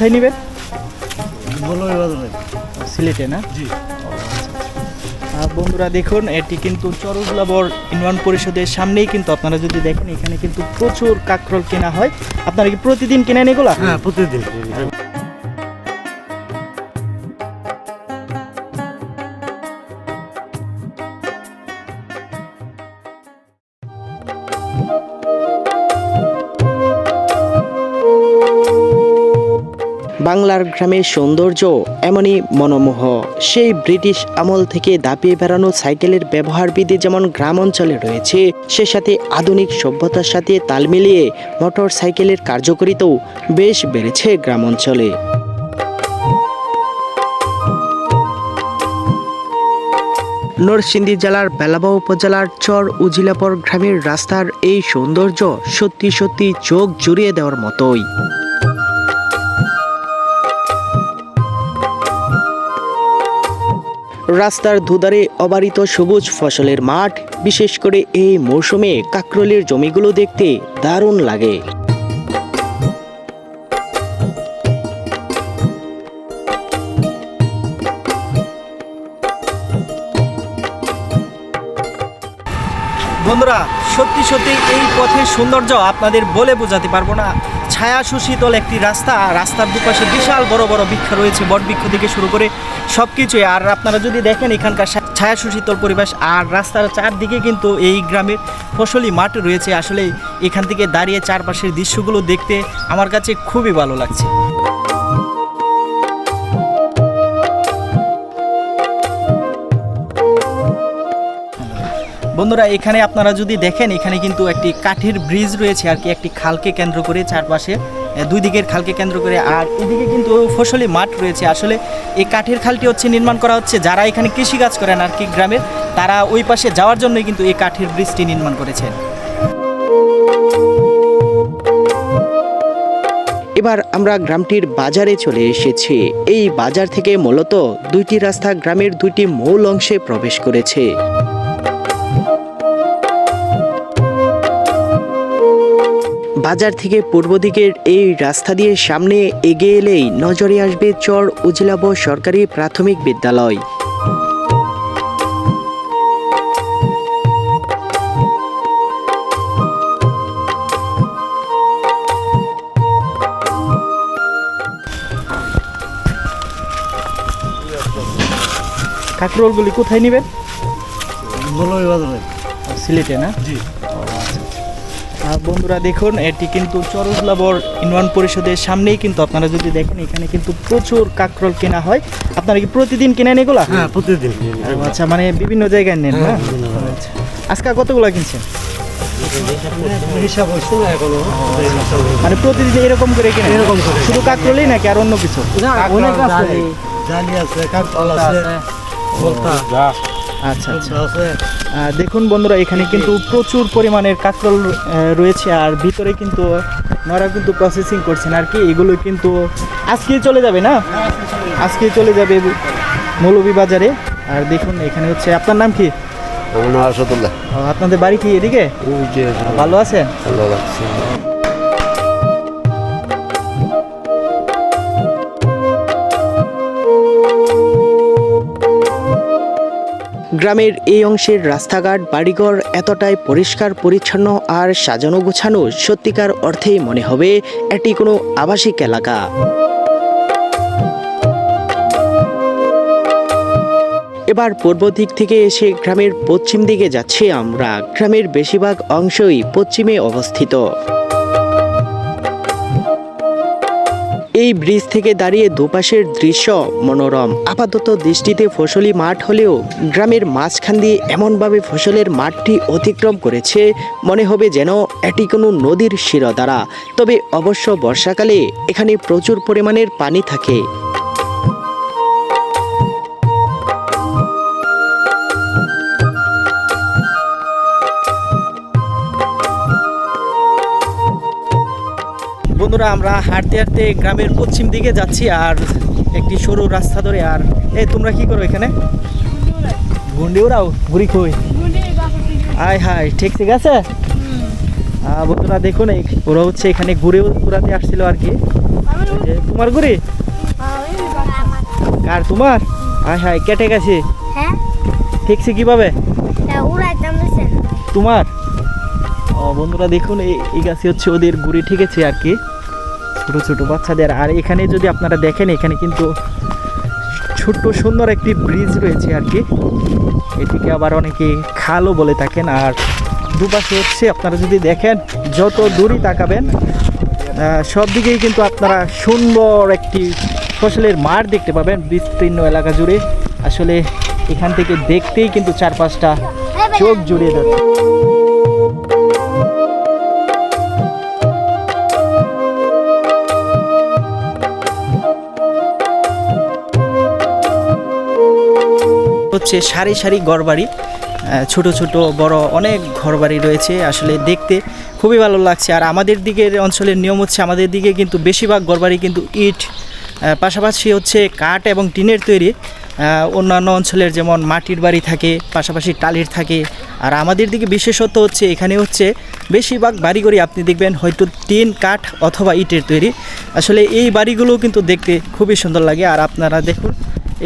কোথায় নেবেন? সিলেটে না? জি। বন্ধুরা দেখুন এটি কিন্তু চরজলাবর ইউনিয়ন পরিষদের সামনেই কিন্তু আপনারা যদি দেখেন এখানে কিন্তু প্রচুর কাঁকরোল কেনা হয়। আপনারা কি প্রতিদিন কেনেন এগুলা? হ্যাঁ প্রতিদিন। বাংলার গ্রামের সৌন্দর্য এমনই মনোমোহ। সেই ব্রিটিশ আমল থেকে দাপিয়ে বেড়ানো সাইকেলের ব্যবহার বিধি যেমন গ্রাম অঞ্চলে রয়েছে, সে সাথে আধুনিক সভ্যতার সাথে তাল মিলিয়ে মোটর সাইকেলের কার্যকরিতাও বেশ বেড়েছে গ্রাম অঞ্চলে। নরসিংদী জেলার বেলাবা উপজেলার চর উজিলাপর গ্রামের রাস্তার এই সৌন্দর্য সত্যি সত্যি চোখ জুড়িয়ে দেওয়ার মতোই। রাস্তার দুধারে অবারিত সবুজ ফসলের মাঠ, বিশেষ করে এই মৌসুমে কাকরলের জমিগুলো দেখতে দারুণ লাগে। বন্ধুরা, সত্যি সত্যি এই পথের সৌন্দর্য আপনাদের বলে বোঝাতে পারব না। ছায়া সুশীতল একটি রাস্তা, রাস্তার দুপাশে বিশাল বড় বড় বৃক্ষ রয়েছে, বট বৃক্ষ থেকে শুরু করে সব কিছুই আর আপনারা যদি দেখেন এখানকার ছায়া সুশীতল পরিবেশ, আর রাস্তার চারদিকে কিন্তু এই গ্রামের ফসলি মাঠ রয়েছে। আসলে এখান থেকে দাঁড়িয়ে চারপাশের দৃশ্যগুলো দেখতে আমার কাছে খুবই ভালো লাগছে। বন্ধুরা, এখানে আপনারা যদি দেখেন, এখানে কিন্তু একটি কাঠের ব্রিজ রয়েছে আর কি, একটি খালকে কেন্দ্র করে চারপাশে দুই দিকের খালকে কেন্দ্র করে, আর এদিকে কিন্তু ফসলি মাঠ রয়েছে। আসলে এই কাঠের খালটি হচ্ছে নির্মাণ করা হচ্ছে, যারা এখানে কৃষিকাজ করেন আর কি গ্রামের, তারা ওই পাশে যাওয়ার জন্যই কিন্তু এই কাঠের ব্রিজটি নির্মাণ করেছেন। এবার আমরা গ্রামটির বাজারে চলে এসেছি। এই বাজার থেকে মূলত দুইটি রাস্তা গ্রামের দুইটি মূল অংশে প্রবেশ করেছে। বাজার থেকে পূর্ব দিকের এই রাস্তা দিয়ে সামনে এগিয়ে এলেই নজরে আসবে চর উজিলাব সরকারি প্রাথমিক বিদ্যালয়। কাকরোলগুলি কোথায় নেবেন? বাজারে সিলেটে না? জি। বন্ধুরা দেখুন এটি কিন্তু চরুজলাবর ইউনিয়ন পরিষদের সামনেই কিন্তু আপনারা যদি দেখেন এখানে কিন্তু প্রচুর কাঁকরোল কেনা হয়। আপনারা কি প্রতিদিন কেনেন এগুলা? হ্যাঁ প্রতিদিন আচ্ছা মানে বিভিন্ন জায়গায় নেন না? হ্যাঁ। আচ্ছা। আজকে কতগুলো কিনছেন? মানে প্রতিদিন এরকম করে কেনেন? এরকম করে। শুধু কাঁকরোলই নাকি আর অন্য কিছু? অনেক আছে জালি। আছে কাকল আছে বলতা আচ্ছা আচ্ছা। দেখুন বন্ধুরা এখানে কিন্তু প্রচুর পরিমাণের কাঁকরোল রয়েছে আর ভিতরে কিন্তু ওনারা কিন্তু প্রসেসিং করছেন আর কি? এগুলো কিন্তু আজকে চলে যাবে না? আজকে চলে যাবে। মৌলভী বাজারে আর দেখুন এখানে হচ্ছে আপনার নাম কি? আপনাদের বাড়ি কি এদিকে? ভালো আছেন? ভালো লাগছে গ্রামের এই অংশের রাস্তাঘাট, বাড়িঘর এতটাই পরিষ্কার, পরিচ্ছন্ন আর সাজানো গোছানো সত্যিকার অর্থেই মনে হবে এটি কোনো আবাসিক এলাকা। এবার পূর্ব দিক থেকে এসে গ্রামের পশ্চিম দিকে যাচ্ছি আমরা। গ্রামের বেশিরভাগ অংশই পশ্চিমে অবস্থিত। এই ব্রিজ থেকে দাঁড়িয়ে দুপাশের দৃশ্য মনোরম। আপাতত দৃষ্টিতে ফসলি মাঠ হলেও গ্রামের মাঝখান দিয়ে এমনভাবে ফসলের মাঠটি অতিক্রম করেছে, মনে হবে যেন এটি কোনো নদীর শিরদারা তবে অবশ্য বর্ষাকালে এখানে প্রচুর পরিমাণের পানি থাকে। বন্ধুরা আমরা হাঁটতে হাঁটতে গ্রামের পশ্চিম দিকে যাচ্ছি আর একটি সরু রাস্তা ধরে। আর এই তোমরা কি করো এখানে? গুন্ডি ওরাও ঘুরি খুই। আয় হায় ঠিক ঠিক আছে? বন্ধুরা দেখুন এই- ওরা হচ্ছে এখানে ঘুরে ঘুরাতে আসছিল আর কি। এই তোমার ঘুরে কার তোমার? হায় হায় কেটে গেছে। হ্যাঁ? ঠিকছে কীভাবে? তোমার? ও বন্ধুরা দেখুন এই গাছে হচ্ছে ওদের গুড়ি ঠিকেছে আর কি। ছোট ছোট বাচ্চাদের। আর এখানে যদি আপনারা দেখেন, এখানে কিন্তু ছোট্ট সুন্দর একটি ব্রিজ রয়েছে আর কি। এটিকে আবার অনেকে খালও বলে থাকেন। আর দুপাশে হচ্ছে আপনারা যদি দেখেন, যত দূরই তাকাবেন সব দিকেই কিন্তু আপনারা সুন্দর একটি ফসলের মাঠ দেখতে পাবেন, বিস্তীর্ণ এলাকা জুড়ে। আসলে এখান থেকে দেখতেই কিন্তু চারপাশটা চোখ জুড়িয়ে যাচ্ছে। হচ্ছে সারি সারি ঘরবাড়ি। ছোট ছোট বড় অনেক ঘরবাড়ি রয়েছে, আসলে দেখতে খুবই ভালো লাগছে। আর আমাদের দিকের অঞ্চলের নিয়ম হচ্ছে আমাদের দিকে কিন্তু বেশিরভাগ ঘরবাড়ি কিন্তু ইট পাশাপাশি হচ্ছে কাঠ এবং টিনের তৈরি। অন্যান্য অঞ্চলের যেমন মাটির বাড়ি থাকে, পাশাপাশি টালির থাকে। আর আমাদের দিকে বিশেষত হচ্ছে এখানে হচ্ছে বেশিরভাগ বাড়িঘরই আপনি দেখবেন হয়তো টিন, কাঠ অথবা ইটের তৈরি। আসলে এই বাড়িগুলো কিন্তু দেখতে খুবই সুন্দর লাগে। আর আপনারা দেখুন,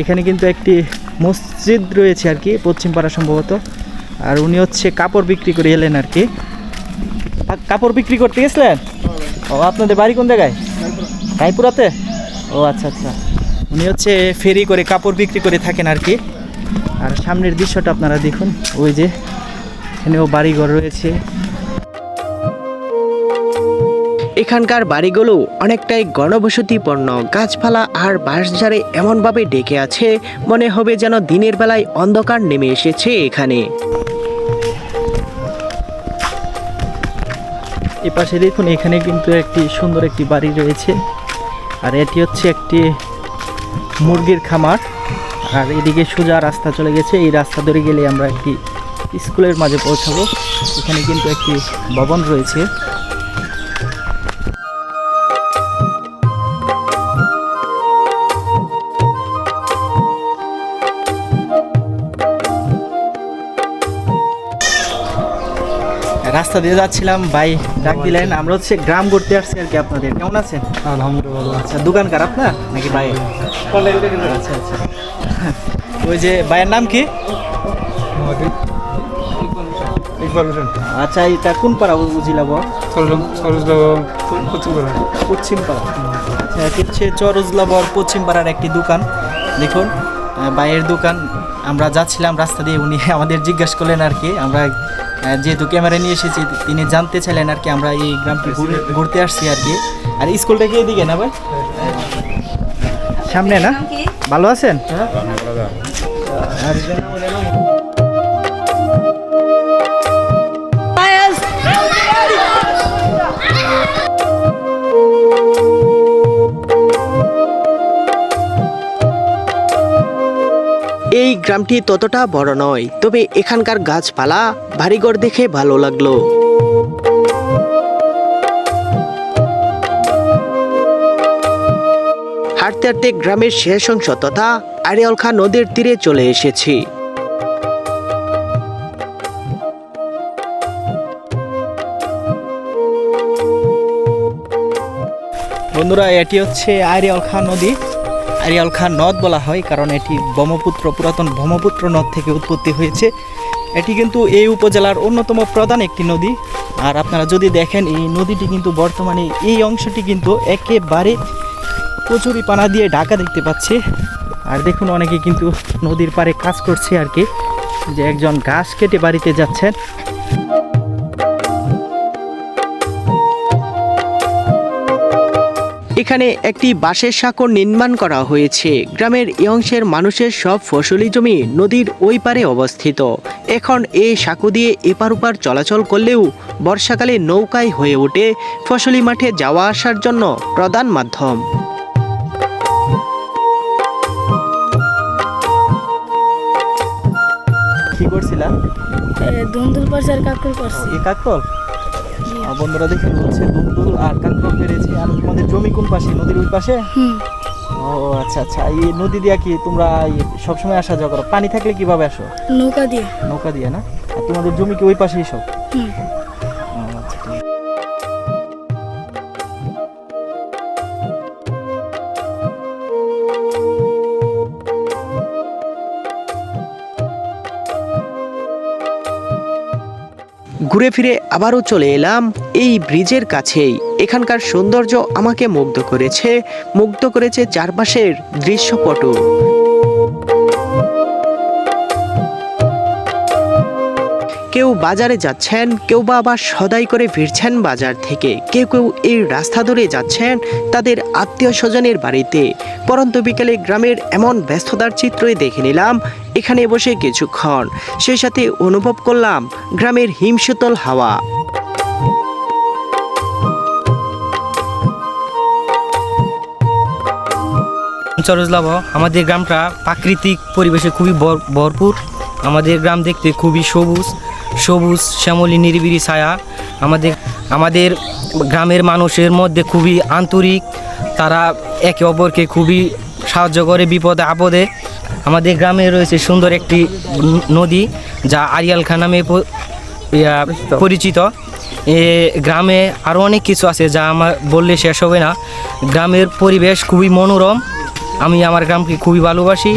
এখানে কিন্তু একটি মসজিদ রয়েছে আর কি পশ্চিম পাড়া সম্ভবত। আর উনি হচ্ছে কাপড় বিক্রি করে এলেন আর কি। কাপড় বিক্রি করতে গেছিলেন? ও, আপনাদের বাড়ি কোন জায়গায়? রায়পুরাতে ও আচ্ছা আচ্ছা। উনি হচ্ছে ফেরি করে কাপড় বিক্রি করে থাকেন আর কি। আর সামনের দৃশ্যটা আপনারা দেখুন, ওই যে এখানেও বাড়িঘর রয়েছে। এখানকার বাড়িগুলো অনেকটাই গণবসতিপূর্ণ। গাছপালা আর বাঁশঝাড়ে এমনভাবে ডেকে আছে, মনে হবে যেন দিনের বেলায় অন্ধকার নেমে এসেছে এখানে। এ পাশে দেখুন, এখানে কিন্তু একটি সুন্দর একটি বাড়ি রয়েছে। আর এটি হচ্ছে একটি মুরগির খামার। আর এদিকে সোজা রাস্তা চলে গেছে। এই রাস্তা ধরে গেলে আমরা একটি স্কুলের মাঝে পৌঁছাবো। এখানে কিন্তু একটি ভবন রয়েছে। রাস্তা দিয়ে যাচ্ছিলাম ভাই ডাক দিলেন আমরা হচ্ছে গ্রাম ঘুরতে আসছি আর কি আপনাদের। কেমন আছেন? আলহামদুলিল্লাহ। আচ্ছা দোকান কার আপনার? নাকি ভাই? আচ্ছা আচ্ছা। ওই যে ভাইয়ের নাম কি? আচ্ছা এটা কোন পাড়া উজিলাব পশ্চিম পাড়া আচ্ছা হচ্ছে চরুজলাবর পশ্চিম পাড়ার একটি দোকান। দেখুন আহ, ভাইয়ের দোকান। আমরা যাচ্ছিলাম রাস্তা দিয়ে উনি আমাদের জিজ্ঞাসা করলেন আর কি আমরা যেহেতু ক্যামেরা নিয়ে এসেছি তিনি জানতে চাইলেন আর কি আমরা এই গ্রামটি ঘুরে- ঘুরতে আসছি আর কি। আর স্কুলটা কি এদিকে না ভাই? সামনে না? ভালো আছেন? আর এই গ্রামটি ততটা বড় নয়, তবে এখানকার গাছপালা বাড়িঘর দেখে ভালো লাগল। হাঁটতে হাঁটতে গ্রামের শেষ অংশ তথা আড়িয়ালখা নদীর তীরে চলে এসেছি। বন্ধুরা, এটি হচ্ছে আরিয়াল খাঁ নদী। আরিয়াল খাঁ নদ বলা হয়, কারণ এটি ব্রহ্মপুত্র, পুরাতন ব্রহ্মপুত্র নদ থেকে উৎপত্তি হয়েছে। এটি কিন্তু এই উপজেলার অন্যতম প্রধান একটি নদী। আর আপনারা যদি দেখেন, এই নদীটি কিন্তু বর্তমানে এই অংশটি কিন্তু একেবারে কচুরি পানা দিয়ে ঢাকা দেখতে পাচ্ছে। আর দেখুন, অনেকে কিন্তু নদীর পাড়ে কাজ করছে আর কি, যে একজন ঘাস কেটে বাড়িতে যাচ্ছেন। এখানে একটি বাঁশের সাঁকো নির্মাণ করা হয়েছে। গ্রামের এই অংশের মানুষের সব ফসলি জমি নদীর ওই পারে অবস্থিত। এখন এই সাঁকো দিয়ে এপার ওপার চলাচল করলেও বর্ষাকালে নৌকায় হয়ে ওঠে ফসলি মাঠে যাওয়া আসার জন্য প্রধান মাধ্যম। কি করছিলাম ধুন্দুল আর কাকুর করছে। আর বন্ধুরা দেখে হচ্ছে দুন্দুল আর কাকরল পেরেছে আর তোমাদের জমি কোন পাশে? নদীর ওই পাশে? ও আচ্ছা আচ্ছা। এই নদী দিয়া কি তোমরা সবসময় আসা যাওয়া করো? পানি থাকলে কীভাবে আসো? নৌকা দিয়ে। নৌকা দিয়ে না? আর তোমাদের জমি কি ওই পাশেই সব? ঘুরে ফিরে আবারও চলে এলাম এই ব্রিজের কাছেই। এখানকার সৌন্দর্য আমাকে মুগ্ধ করেছে মুগ্ধ করেছে চারপাশের দৃশ্যপটু। কেউ বাজারে যাচ্ছেন, কেউ বা আবার সদাই করে ফিরছেন বাজার থেকে। কেউ কেউ এই রাস্তা ধরে যাচ্ছেন তাদের আত্মীয় স্বজনের বাড়িতে। পরন্ত বিকেলে গ্রামের এমন ব্যস্ততার চিত্রই দেখে নিলাম এখানে বসে কিছুক্ষণ। সেই সাথে অনুভব করলাম গ্রামের হিমশীতল হাওয়া। চরজলাভ আমাদের গ্রামটা প্রাকৃতিক পরিবেশে খুবই ভরপুর। আমাদের গ্রাম দেখতে খুবই সবুজ সবুজ, শ্যামলী, নিরিবিলি ছায়া। আমাদের আমাদের গ্রামের মানুষের মধ্যে খুবই আন্তরিক। তারা একে অপরকে খুবই সাহায্য করে বিপদে আপদে। আমাদের গ্রামে রয়েছে সুন্দর একটি নদী যা আরিয়াল খা নামে পরিচিত। এ গ্রামে আরও অনেক কিছু আছে যা আমার বললে শেষ হবে না। গ্রামের পরিবেশ খুবই মনোরম। আমি আমার গ্রামকে খুবই ভালোবাসি।